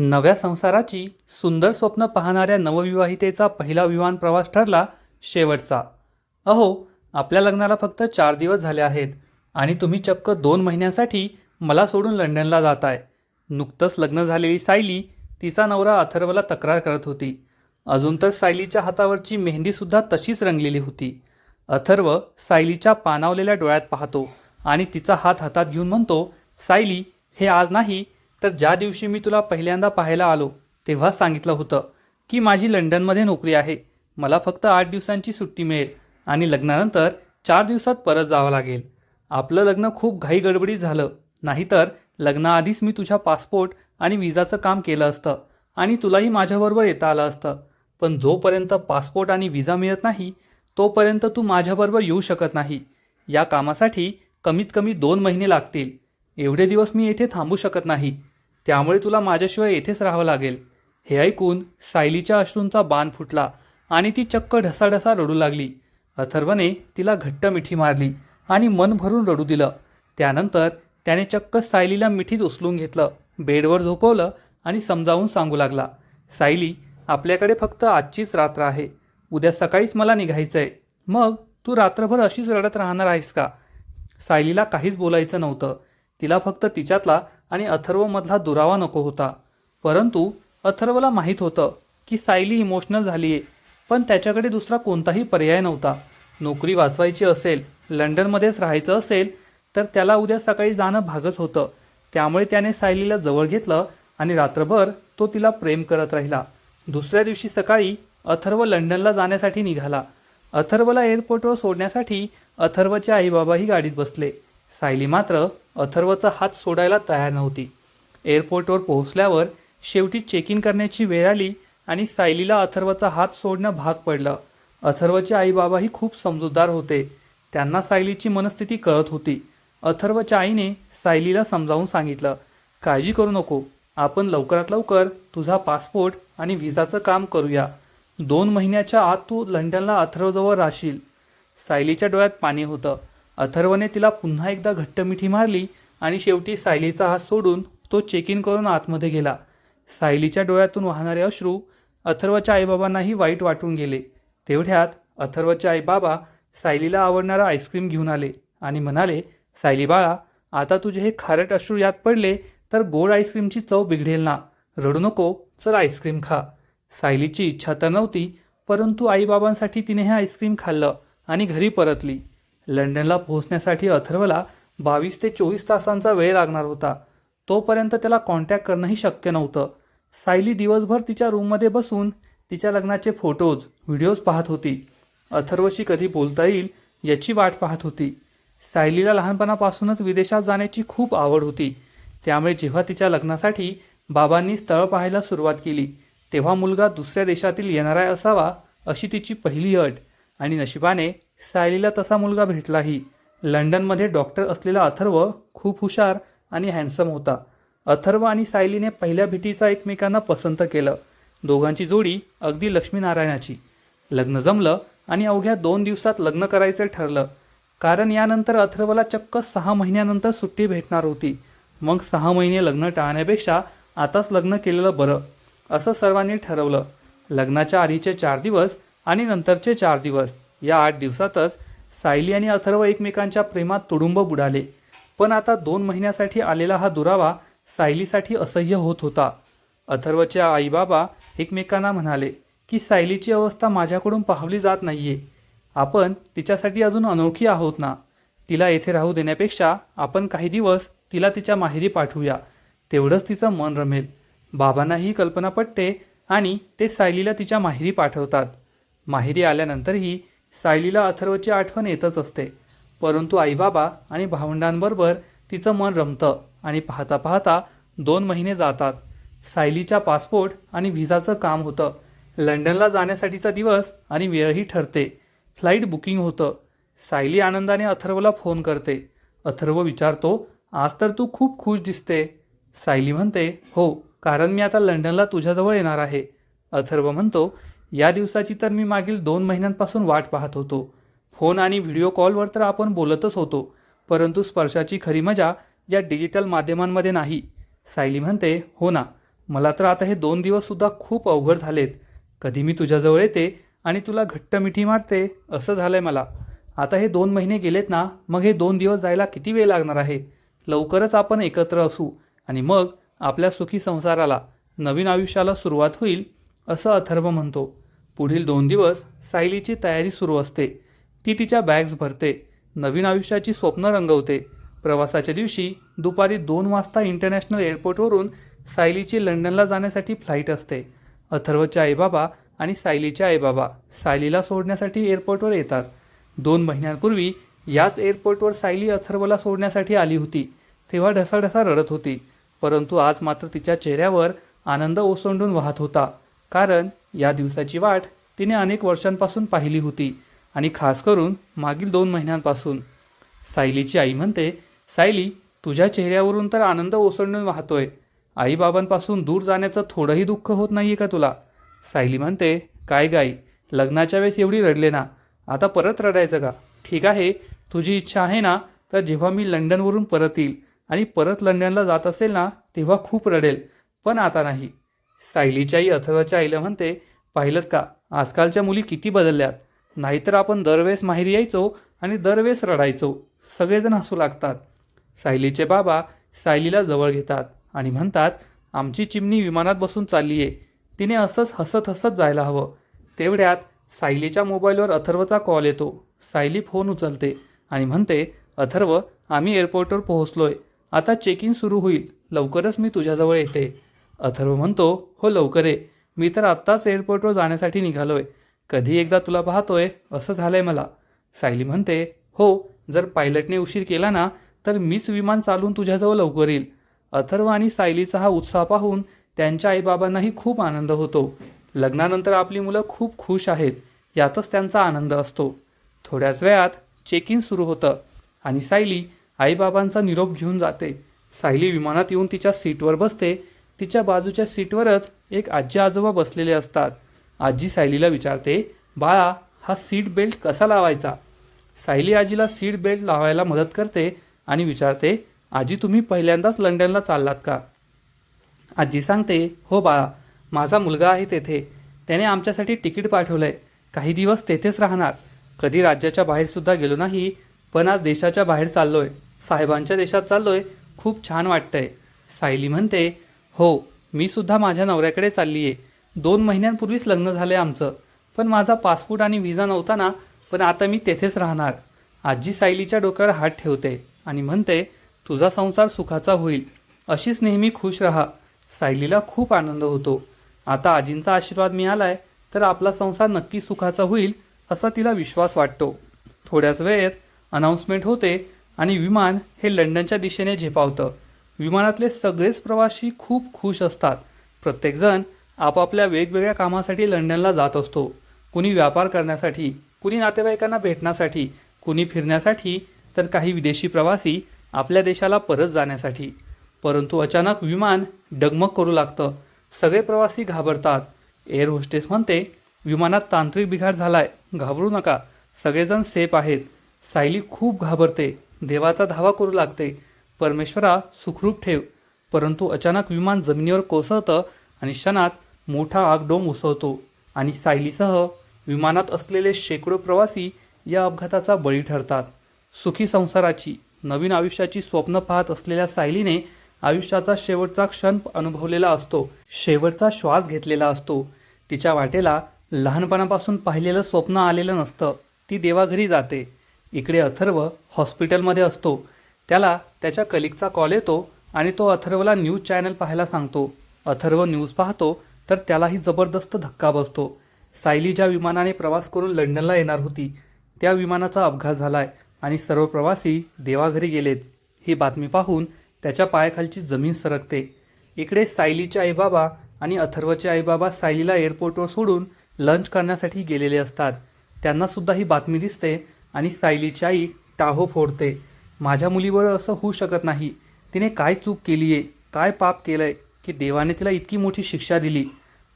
नव्या संसाराची सुंदर स्वप्न पाहणाऱ्या नवविवाहितेचा पहिला विमान प्रवास ठरला शेवटचा. अहो आपल्या लग्नाला फक्त चार दिवस झाले आहेत आणि तुम्ही चक्क दोन महिन्यांसाठी मला सोडून लंडनला जाताय. नुकतंच लग्न झालेली सायली तिचा नवरा अथर्वला तक्रार करत होती. अजून तर सायलीच्या हातावरची मेहंदीसुद्धा तशीच रंगलेली होती. अथर्व सायलीच्या पानावलेल्या डोळ्यात पाहतो आणि तिचा हात हातात घेऊन म्हणतो सायली हे आज नाही तर ज्या दिवशी मी तुला पहिल्यांदा पाहायला आलो तेव्हा सांगितलं होतं की माझी लंडनमध्ये नोकरी आहे. मला फक्त आठ दिवसांची सुट्टी मिळेल आणि लग्नानंतर चार दिवसात परत जावं लागेल. आपलं लग्न खूप घाई गडबडीत झालं. नाहीतर लग्नाआधीच मी तुझ्या पासपोर्ट आणि विजाचं काम केलं असतं आणि तुलाही माझ्याबरोबर येता आलं असतं. पण जोपर्यंत पासपोर्ट आणि विजा मिळत नाही तोपर्यंत तू माझ्याबरोबर येऊ शकत नाही. या कामासाठी कमीत कमी दोन महिने लागतील. एवढे दिवस मी येथे थांबू शकत नाही. त्यामुळे तुला माझ्याशिवाय येथेच राहावं लागेल. हे ऐकून सायलीच्या अश्रूंचा बाण फुटला आणि ती चक्क ढसाढसा रडू लागली. अथर्वने तिला घट्ट मिठी मारली आणि मन भरून रडू दिलं. त्यानंतर त्याने चक्क सायलीला मिठीत उचलून घेतलं बेडवर झोपवलं आणि समजावून सांगू लागला सायली आपल्याकडे फक्त आजचीच रात्र आहे. उद्या सकाळीच मला निघायचं आहे मग तू रात्रभर अशीच रडत राहणार आहेस का? सायलीला काहीच बोलायचं नव्हतं. तिला फक्त तिच्यातला आणि अथर्वमधला दुरावा नको होता. परंतु अथर्वला माहीत होतं की सायली इमोशनल झाली आहे पण त्याच्याकडे दुसरा कोणताही पर्याय नव्हता. नोकरी वाचवायची असेल लंडनमध्येच राहायचं असेल तर त्याला उद्या सकाळी जाणं भागच होतं. त्यामुळे त्याने सायलीला जवळ घेतलं आणि रात्रभर तो तिला प्रेम करत राहिला. दुसऱ्या दिवशी सकाळी अथर्व लंडनला जाण्यासाठी निघाला. अथर्वला एअरपोर्टवर सोडण्यासाठी अथर्वचे आईबाबाही गाडीत बसले. सायली मात्र अथर्वचा हात सोडायला तयार नव्हती. एअरपोर्टवर पोहोचल्यावर शेवटी चेक इन करण्याची वेळ आली आणि सायलीला अथर्वचा हात सोडणं भाग पडलं. अथर्वचे आईबाबाही खूप समजूतदार होते. त्यांना सायलीची मनस्थिती कळत होती. अथर्वच्या आईने सायलीला समजावून सांगितलं काळजी करू नको. आपण लवकरात लवकर तुझा पासपोर्ट आणि व्हिसाचं काम करूया. दोन महिन्याच्या आत तू लंडनला अथर्वजवळ राहशील. सायलीच्या डोळ्यात पाणी होतं. अथर्वने तिला पुन्हा एकदा घट्ट मिठी मारली आणि शेवटी सायलीचा हात सोडून तो चेक इन करून आतमध्ये गेला. सायलीच्या डोळ्यातून वाहणारे अश्रू अथर्वच्या आईबाबांनाही वाईट वाटून गेले. तेवढ्यात अथर्वच्या आईबाबा सायलीला आवडणारा आईस्क्रीम घेऊन आले आणि म्हणाले सायली बाळा आता तुझे हे खारट अश्रू यात पडले तर गोड आईस्क्रीमची चव बिघडेल ना. रडू नको चल आईस्क्रीम खा. सायलीची इच्छा तर नव्हती परंतु आईबाबांसाठी तिने हे आईस्क्रीम खाल्लं आणि घरी परतली. लंडनला पोहोचण्यासाठी अथर्वला बावीस ते चोवीस तासांचा वेळ लागणार होता. तोपर्यंत त्याला कॉन्टॅक्ट करणंही शक्य नव्हतं. सायली दिवसभर तिच्या रूममध्ये बसून तिच्या लग्नाचे फोटोज व्हिडिओज पाहत होती. अथर्वशी कधी बोलता येईल याची वाट पाहत होती. सायलीला लहानपणापासूनच विदेशात जाण्याची खूप आवड होती. त्यामुळे जेव्हा तिच्या लग्नासाठी बाबांनी स्थळ पाहायला सुरुवात केली तेव्हा मुलगा दुसऱ्या देशातील येणारा असावा अशी तिची पहिली अट आणि नशिबाने सायलीला तसा मुलगा भेटलाही. लंडनमध्ये डॉक्टर असलेला अथर्व खूप हुशार आणि हँडसम होता. अथर्व आणि सायलीने पहिल्या भेटीचा एकमेकांना पसंत केलं. दोघांची जोडी अगदी लक्ष्मीनारायणाची. लग्न जमलं आणि अवघ्या दोन दिवसात लग्न करायचं ठरलं. कारण यानंतर अथर्वला चक्क सहा महिन्यानंतर सुट्टी भेटणार होती. मग सहा महिने लग्न टाळण्यापेक्षा आताच लग्न केलेलं बरं असं सर्वांनी ठरवलं. लग्नाच्या आधीचे चार दिवस आणि नंतरचे चार दिवस. या आठ दिवसातच सायली आणि अथर्व एकमेकांच्या प्रेमात तुडुंब बुडाले. पण आता दोन महिन्यासाठी आलेला हा दुरावा सायलीसाठी असह्य होत होता. अथर्वच्या आईबाबा एकमेकांना म्हणाले की सायलीची अवस्था माझ्याकडून पाहवली जात नाहीये. आपण तिच्यासाठी अजून अनोखी आहोत ना. तिला येथे राहू देण्यापेक्षा आपण काही दिवस तिला तिच्या माहेरी पाठवूया. तेवढंच तिचं मन रमेल. बाबांना ही कल्पना पटते आणि ते सायलीला तिच्या माहेरी पाठवतात. माहेरी आल्यानंतरही सायलीला अथर्वची आठवण येतच असते. परंतु आईबाबा आणि भावंडांबरोबर तिचं मन रमतं आणि पाहता पाहता दोन महिने जातात. सायलीच्या पासपोर्ट आणि व्हिसाचं काम होतं. लंडनला जाण्यासाठीचा दिवस आणि वेळही ठरते. फ्लाईट बुकिंग होतं. सायली आनंदाने अथर्वला फोन करते. अथर्व विचारतो आज तर तू खूप खुश दिसते. सायली म्हणते हो कारण मी आता लंडनला तुझ्याजवळ येणार आहे. अथर्व म्हणतो या दिवसाची तर मी मागील दोन महिन्यांपासून वाट पाहत होतो. फोन आणि व्हिडिओ कॉलवर तर आपण बोलतच होतो परंतु स्पर्शाची खरी मजा या डिजिटल माध्यमांमध्ये नाही. सायली म्हणते हो ना मला तर आता हे दोन दिवससुद्धा खूप अवघड झालेत. कधी मी तुझ्याजवळ येते आणि तुला घट्ट मिठी मारते असं झालंय मला. आता हे दोन महिने गेलेत ना मग हे दोन दिवस जायला किती वेळ लागणार आहे? लवकरच आपण एकत्र असू आणि मग आपल्या सुखी संसाराला नवीन आयुष्याला सुरुवात होईल. असं अथर्व म्हणतो. पुढील दोन दिवस सायलीची तयारी सुरू असते. ती तिच्या बॅग्स भरते. नवीन आयुष्याची स्वप्न रंगवते. प्रवासाच्या दिवशी दुपारी दोन वाजता इंटरनॅशनल एअरपोर्टवरून सायलीची लंडनला जाण्यासाठी फ्लाईट असते. अथर्वच्या आईबाबा आणि सायलीच्या आईबाबा सायलीला सोडण्यासाठी एअरपोर्टवर येतात. दोन महिन्यांपूर्वी याच एअरपोर्टवर सायली अथर्वला सोडण्यासाठी आली होती. तेव्हा ढसाढसा रडत होती. परंतु आज मात्र तिच्या चेहऱ्यावर आनंद ओसंडून वाहत होता. कारण या दिवसाची वाट तिने अनेक वर्षांपासून पाहिली होती आणि खास करून मागील दोन महिन्यांपासून. सायलीची आई म्हणते सायली तुझ्या चेहऱ्यावरून तर आनंद ओसंडून वाहतोय. आईबाबांपासून दूर जाण्याचं थोडंही दुःख होत नाही आहे का तुला? सायली म्हणते काय गाई लग्नाच्या वेळेस एवढी रडले ना? आता परत रडायचं का? ठीक आहे तुझी इच्छा आहे ना तर जेव्हा मी लंडनवरून परत येईल आणि परत लंडनला जात असेल ना तेव्हा खूप रडेल पण आता नाही. सायलीच्या आई अथर्वाच्या आईला म्हणते पाहिलं का? आजकालच्या मुली किती बदलल्यात. नाहीतर आपण दरवेळेस माहेरी यायचो आणि दरवेळेस रडायचो. सगळेजण हसू लागतात. सायलीचे बाबा सायलीला जवळ घेतात आणि म्हणतात आमची चिमणी विमानात बसून चालली आहे तिने असंच हसत हसत जायला हवं. तेवढ्यात सायलीच्या मोबाईलवर अथर्वचा कॉल येतो. सायली फोन उचलते आणि म्हणते अथर्व आम्ही एअरपोर्टवर पोहोचलोय. आता चेक इन सुरू होईल. लवकरच मी तुझ्याजवळ येते. अथर्व म्हणतो हो लवकर ये मी तर आत्ताच एअरपोर्टवर जाण्यासाठी निघालो आहे कधी एकदा तुला पाहतोय असं झालंय मला. सायली म्हणते हो जर पायलटने उशीर केला ना तर मीच विमान चालवून तुझ्याजवळ लवकर येईल. अथर्व आणि सायलीचा हा उत्साह पाहून त्यांच्या आईबाबांनाही खूप आनंद होतो. लग्नानंतर आपली मुलं खूप खुश आहेत यातच त्यांचा आनंद असतो. थोड्याच वेळात चेक इन सुरू होतं आणि सायली आईबाबांचा निरोप घेऊन जाते. सायली विमानात येऊन तिच्या सीटवर बसते तिच्या बाजूच्या सीटवरच एक आजी आजोबा बसलेले असतात. आजी सायलीला विचारते बाळा हा सीट बेल्ट कसा लावायचा? सायली आजीला सीट बेल्ट लावायला मदत करते आणि विचारते आजी तुम्ही पहिल्यांदाच लंडनला चाललात का? आजी सांगते हो बाळा माझा मुलगा आहे तेथे. त्याने आमच्यासाठी तिकीट पाठवलंय. काही दिवस तेथेच राहणार. कधी राज्याच्या बाहेरसुद्धा गेलो नाही पण आज देशाच्या बाहेर चाललोय. साहेबांच्या देशात चाललोय. खूप छान वाटतंय. सायली म्हणते हो मी सुद्धा माझ्या नवऱ्याकडे चालली आहे दोन महिन्यांपूर्वीच लग्न झालं आहे आमचं. पण माझा पासपोर्ट आणि व्हिसा नव्हता ना पण आता मी तेथेच राहणार. आजी सायलीच्या डोक्यावर हात ठेवते आणि म्हणते तुझा संसार सुखाचा होईल. अशीच नेहमी खुश राहा. सायलीला खूप आनंद होतो. आता आजींचा आशीर्वाद मिळालाय तर आपला संसार नक्की सुखाचा होईल असा तिला विश्वास वाटतो. थोड्याच वेळेत अनाऊन्समेंट होते आणि विमान हे लंडनच्या दिशेने झेपावतं. विमानातले सगळेच प्रवासी खूप खुश असतात. प्रत्येकजण आपापल्या वेगवेगळ्या कामासाठी लंडनला जात असतो. कुणी व्यापार करण्यासाठी कुणी नातेवाईकांना भेटण्यासाठी कुणी फिरण्यासाठी तर काही विदेशी प्रवासी आपल्या देशाला परत जाण्यासाठी. परंतु अचानक विमान डगमग करू लागतं. सगळे प्रवासी घाबरतात. एअर होस्टेस म्हणते विमानात तांत्रिक बिघाड झालाय. घाबरू नका. सगळेजण सेफ आहेत. सायली खूप घाबरते. देवाचा धावा करू लागते. परमेश्वरा सुखरूप ठेव. परंतु अचानक विमान जमिनीवर कोसळतं आणि क्षणात मोठा आगडोंब उसळतो आणि सायलीसह विमानात असलेले शेकडो प्रवासी या अपघाताचा बळी ठरतात. सुखी संसाराची नवीन आयुष्याची स्वप्न पाहत असलेल्या सायलीने आयुष्याचा शेवटचा क्षण अनुभवलेला असतो शेवटचा श्वास घेतलेला असतो. तिच्या वाटेला लहानपणापासून पाहिलेलं स्वप्न आलेलं नसतं. ती देवाघरी जाते. इकडे अथर्व हॉस्पिटलमध्ये असतो. त्याला त्याच्या कलिकचा कॉल येतो आणि तो अथर्वला न्यूज चॅनल पाहायला सांगतो. अथर्व न्यूज पाहतो तर त्यालाही जबरदस्त धक्का बसतो. सायली ज्या विमानाने प्रवास करून लंडनला येणार होती त्या विमानाचा अपघात झालाय आणि सर्व प्रवासी देवाघरी गेलेत. ही बातमी पाहून त्याच्या पायाखालची जमीन सरकते. इकडे सायलीचे आईबाबा आणि अथर्वचे आईबाबा सायलीला एअरपोर्टवर सोडून लंच करण्यासाठी गेलेले असतात. त्यांनासुद्धा ही बातमी दिसते आणि सायलीची आई टाहो फोडते. माझ्या मुलीवर असं होऊ शकत नाही. तिने काय चूक केली आहे काय पाप केलं आहे की देवाने तिला इतकी मोठी शिक्षा दिली.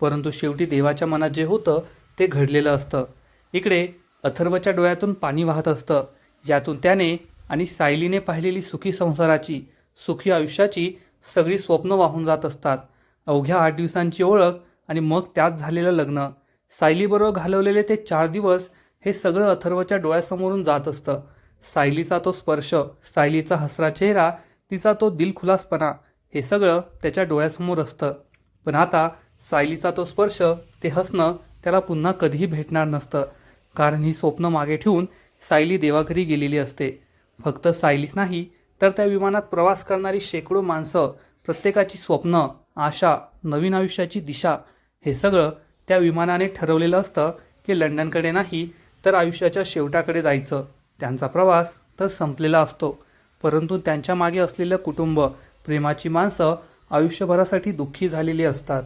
परंतु शेवटी देवाच्या मनात जे होतं ते घडलेलं असतं. इकडे अथर्वच्या डोळ्यातून पाणी वाहत असतं. यातून त्याने आणि सायलीने पाहिलेली सुखी संसाराची सुखी आयुष्याची सगळी स्वप्न वाहून जात असतात. अवघ्या आठ दिवसांची ओळख आणि मग त्यात झालेलं लग्न. सायलीबरोबर घालवलेले ते चार दिवस हे सगळं अथर्वच्या डोळ्यासमोरून जात असतं. सायलीचा तो स्पर्श सायलीचा हसरा चेहरा तिचा तो दिलखुलासपणा हे सगळं त्याच्या डोळ्यासमोर असतं. पण आता सायलीचा तो स्पर्श ते हसणं त्याला पुन्हा कधीही भेटणार नसतं. कारण ही स्वप्न मागे ठेवून सायली देवाघरी गेलेली असते. फक्त सायलीच नाही तर त्या विमानात प्रवास करणारी शेकडो माणसं प्रत्येकाची स्वप्न आशा नवीन आयुष्याची दिशा हे सगळं त्या विमानाने ठरवलेलं असतं की लंडनकडे नाही तर आयुष्याच्या शेवटाकडे जायचं. त्यांचा प्रवास तर संपलेला असतो. परंतु त्यांच्या मागे असलेलं कुटुंब प्रेमाची माणसं आयुष्यभरासाठी दुःखी झालेली असतात.